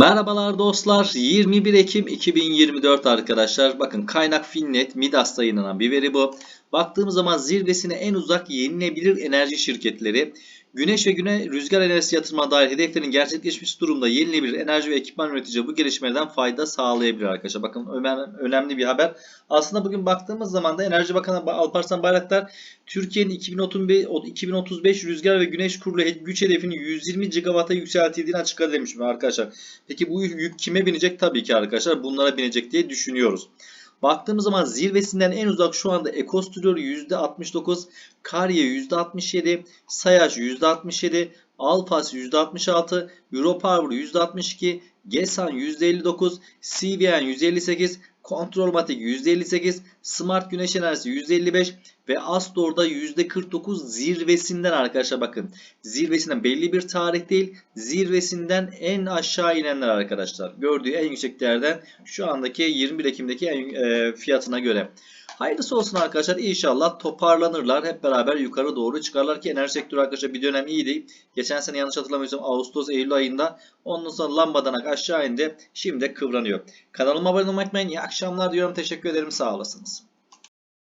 Merhabalar dostlar. 21 Ekim 2024 arkadaşlar. Bakın kaynak Finnet Midas'ta yayınlanan bir veri bu. Baktığımız zaman zirvesine en uzak yenilebilir enerji şirketleri Güneş ve güne rüzgar enerjisi yatırıma dair hedeflerin gerçekleşmiş durumda yenilebilir enerji ve ekipman üretici bu gelişmeden fayda sağlayabilir arkadaşlar. Bakın önem- önemli bir haber. Aslında bugün baktığımız zaman da Enerji Bakanı Alparslan Bayraktar Türkiye'nin 2035, 2035 rüzgar ve güneş kurulu güç hedefini 120 gigawata yükseltildiğini açıkladı demiş arkadaşlar. Peki bu yük kime binecek? Tabii ki arkadaşlar bunlara binecek diye düşünüyoruz. Baktığımız zaman zirvesinden en uzak şu anda Ekostudio %69, Karye %67, Sayaç %67, Alpas %66, Europower %62, Gesan %59, CVN %58, Kontrolmatik %58, Smart Güneş Enerjisi %55 ve Astor'da %49 zirvesinden arkadaşlar bakın. Zirvesinden belli bir tarih değil, zirvesinden en aşağı inenler arkadaşlar. Gördüğü en yüksek değerden şu andaki 21 Ekim'deki en, e, fiyatına göre. Hayırlısı olsun arkadaşlar. İnşallah toparlanırlar. Hep beraber yukarı doğru çıkarlar ki enerji sektörü arkadaşlar bir dönem iyiydi. Geçen sene yanlış hatırlamıyorsam Ağustos Eylül ayında ondan sonra lambadan aşağı indi. Şimdi kıvranıyor. Kanalıma abone olmayı unutmayın. İyi akşamlar diyorum. Teşekkür ederim. Sağ olasınız.